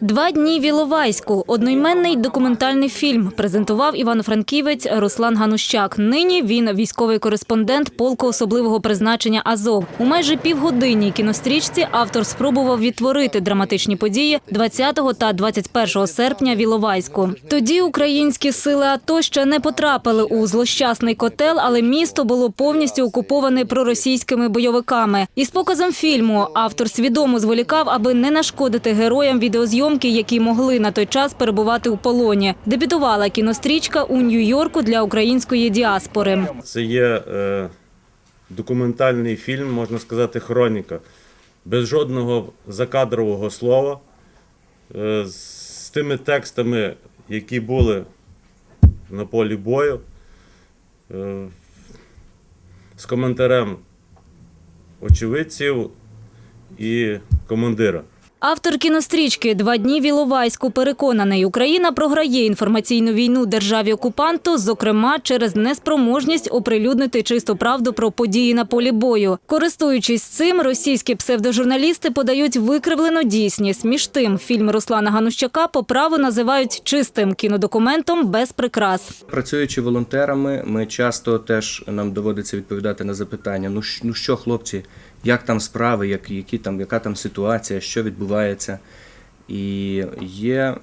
Два дні в Іловайську. Одноіменний документальний фільм презентував івано-франківець Руслан Ганущак. Нині він військовий кореспондент полку особливого призначення Азов. У майже півгодинній кінострічці автор спробував відтворити драматичні події 20 та 21 серпня в Іловайську. Тоді українські сили АТО ще не потрапили у злощасний котел, але місто було повністю окуповане проросійськими бойовиками. Із показом фільму автор свідомо зволікав, аби не нашкодити героям відеозйомки, які могли на той час перебувати у полоні. Дебютувала кінострічка у Нью-Йорку для української діаспори. Це є е, документальний фільм, можна сказати, хроніка. Без жодного закадрового слова, е, з тими текстами, які були на полі бою, е, з коментарем очевидців і командира. Автор кінострічки «Два дні в Іловайську» переконаний, Україна програє інформаційну війну державі окупанту, зокрема через неспроможність оприлюднити чисту правду про події на полі бою. Користуючись цим, російські псевдожурналісти подають викривлену дійсність. Між тим, фільм Руслана Ганущака по праву називають чистим кінодокументом без прикрас. Працюючи волонтерами, ми часто теж нам доводиться відповідати на запитання: ну, ну що, хлопці, як там справи, як, які там, яка там ситуація, що відбувається. І є е,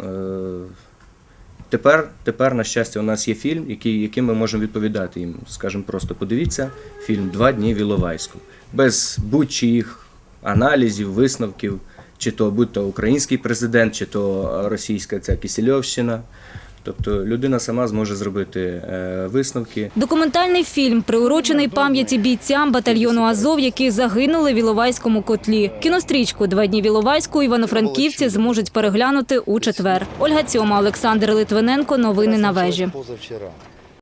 тепер, тепер, на щастя, у нас є фільм, який, яким ми можемо відповідати їм. Скажімо просто, подивіться фільм Два дні в Іловайську. Без будь-чиїх аналізів, висновків, чи то будь то український президент, чи то російська ця Кисельовщина. Тобто людина сама зможе зробити е, висновки. Документальний фільм приурочений пам'яті бійцям батальйону Азов, які загинули в Іловайському котлі. Кінострічку «Два дні в Іловайську» івано-франківці зможуть переглянути у четвер. Ольга Цьома, Олександр Литвиненко. Новини на вежі. Позавчора.